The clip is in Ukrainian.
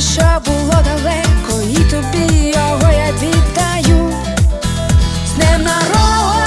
серце, що було далеко, і тобі його я віддаю. З днем народу